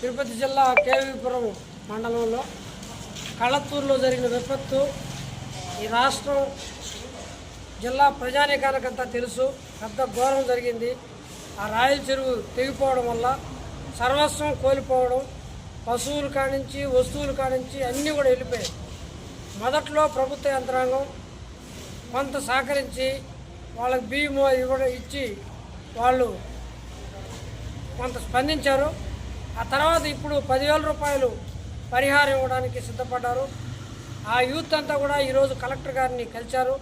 తిరుపతి జిల్లా కేవీపురం మండలంలో కళ్ళత్తూరులో జరిగిన విపత్తు ఈ రాష్ట్రం జిల్లా ప్రజానీకానికంతా తెలుసు. పెద్ద ఘోరం జరిగింది. ఆ రాయల చెరువు తెగిపోవడం వల్ల సర్వస్వం కోల్పోవడం పశువులు కానించి వస్తువులు కానించి అన్నీ కూడా వెళ్ళిపోయాయి. మొదట్లో ప్రభుత్వ యంత్రాంగం కొంత సహకరించి వాళ్ళకి బియ్యము ఇవి కూడా ఇచ్చి వాళ్ళు కొంత స్పందించారు. ఆ తర్వాత ఇప్పుడు పదివేల రూపాయలు పరిహారం ఇవ్వడానికి సిద్ధపడ్డారు. ఆ యూత్ అంతా కూడా ఈరోజు కలెక్టర్ గారిని కలిశారు.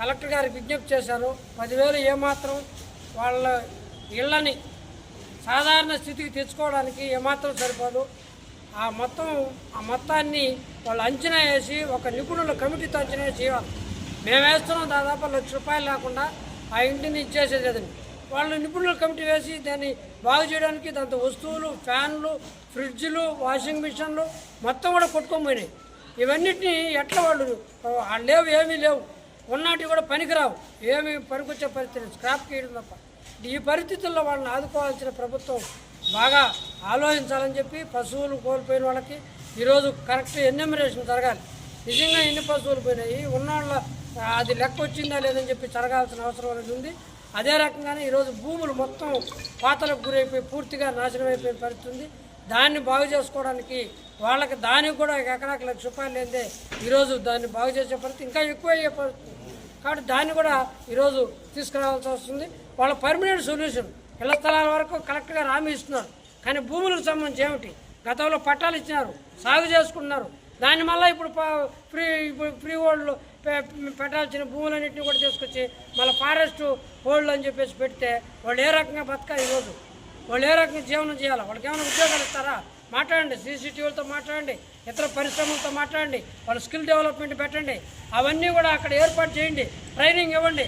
కలెక్టర్ గారికి విజ్ఞప్తి చేశారు పదివేలు ఏమాత్రం వాళ్ళ ఇళ్ళని సాధారణ స్థితికి తెచ్చుకోవడానికి ఏమాత్రం సరిపోదు. ఆ మొత్తం ఆ మొత్తాన్ని వాళ్ళు అంచనా వేసి ఒక నిపుణుల కమిటీతో అంచనా వేసి చేయాలి మేము వేస్తున్నాం దాదాపు లక్ష రూపాయలు లేకుండా ఆ ఇంటిని ఇచ్చేసేది వాళ్ళు నిపుణుల కమిటీ వేసి దాన్ని బాగు చేయడానికి దాంతో వస్తువులు ఫ్యాన్లు ఫ్రిడ్జ్లు వాషింగ్ మిషన్లు మొత్తం కూడా కొట్టుకొని ఇవన్నిటిని ఎట్లా వాళ్ళు లేవు ఏమీ లేవు. ఉన్నటివి కూడా పనికిరావు. ఏమి పనికొచ్చే పరిస్థితి స్క్రాప్ చేయడం తప్ప. ఈ పరిస్థితుల్లో వాళ్ళని ఆదుకోవాల్సిన ప్రభుత్వం బాగా ఆలోచించాలని చెప్పి పశువులు కోల్పోయిన వాళ్ళకి ఈరోజు కరెక్ట్ ఎన్యూమరేషన్ జరగాలి. నిజంగా ఎన్ని పశువులు పోయినాయి? ఉన్నవాళ్ళ అది లెక్క వచ్చిందా లేదని చెప్పి జరగాల్సిన అవసరం అనేది ఉంది. అదే రకంగానే ఈరోజు భూములు మొత్తం పాతలకు గురైపోయి పూర్తిగా నాశనం అయిపోయిన పరిస్థితుంది దాన్ని బాగు చేసుకోవడానికి వాళ్ళకి దానికి కూడా ఒక ఎకరాకి లక్ష రూపాయలు లేదే ఈరోజు దాన్ని బాగు చేసే పరిస్థితి ఇంకా ఎక్కువ అయ్యే పరిస్థితి. కాబట్టి దాన్ని కూడా ఈరోజు తీసుకురావాల్సి వస్తుంది. వాళ్ళ పర్మనెంట్ సొల్యూషన్. ఇళ్ళ స్థలాల వరకు కరెక్ట్గా హామీ ఇస్తున్నారు. కానీ భూములకు సంబంధించి ఏమిటి? గతంలో పట్టాలు ఇచ్చినారు. సాగు చేసుకున్నారు దాని మళ్ళీ ఇప్పుడు ఫ్రీ ఇప్పుడు ఫ్రీ హోల్డ్లు పె- పెట్టాల్సిన భూములన్నింటినీ కూడా తీసుకొచ్చి మళ్ళీ ఫారెస్ట్ హోల్డ్ అని చెప్పేసి పెడితే వాళ్ళు ఏ రకంగా బతకాలి ఈరోజు వాళ్ళు ఏ రకంగా జీవనం చేయాలి? వాళ్ళకి ఏమైనా ఉద్యోగాలు ఇస్తారా? మాట్లాడండి సీసీటీవీలతో మాట్లాడండి ఇతర పరిశ్రమలతో మాట్లాడండి వాళ్ళ స్కిల్ డెవలప్మెంట్ పెట్టండి. అవన్నీ కూడా అక్కడ ఏర్పాటు చేయండి ట్రైనింగ్ ఇవ్వండి.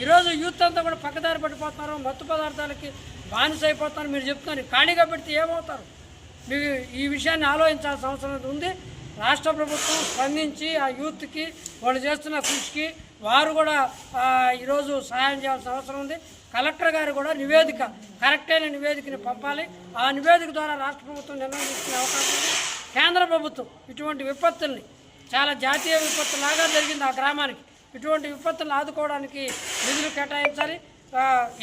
ఈరోజు యూత్ అంతా కూడా పక్కదారి పడిపోతున్నారు మత్తు పదార్థాలకి బానిస అయిపోతున్నారు మీరు చెప్తున్నారు. ఖాళీగా పెడితే ఏమవుతారు? మీరు ఈ విషయాన్ని ఆలోచించాల్సిన అవసరం ఉంది? రాష్ట్ర ప్రభుత్వం స్పందించి ఆ యూత్కి వాళ్ళు చేస్తున్న కృషికి వారు కూడా ఈరోజు సహాయం చేయాల్సిన అవసరం ఉంది. కలెక్టర్ గారు కూడా నివేదిక కరెక్ట్ అయిన నివేదికని పంపాలి. ఆ నివేదిక ద్వారా రాష్ట్ర ప్రభుత్వం నిర్ణయం తీసుకునే అవకాశం ఉంది. కేంద్ర ప్రభుత్వం ఇటువంటి విపత్తుల్ని చాలా జాతీయ విపత్తులాగా జరిగింది ఆ గ్రామానికి. ఇటువంటి విపత్తులను ఆదుకోవడానికి నిధులు కేటాయించాలి.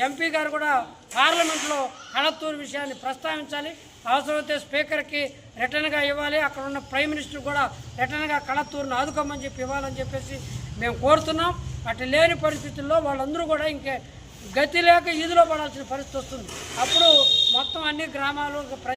ఎంపీ గారు కూడా పార్లమెంట్లో కళత్తూరు విషయాన్ని ప్రస్తావించాలి. అవసరమైతే స్పీకర్కి రిటర్న్గా ఇవ్వాలి. అక్కడ ఉన్న ప్రైమ్ మినిస్టర్ కూడా రిటర్న్గా కళత్తూరును ఆదుకోమని చెప్పి ఇవ్వాలని చెప్పేసి మేము కోరుతున్నాం. అటు లేని పరిస్థితుల్లో వాళ్ళందరూ కూడా ఇంకే గతి లేక ఈదులో పడాల్సిన పరిస్థితి వస్తుంది. అప్పుడు మొత్తం అన్ని గ్రామాలు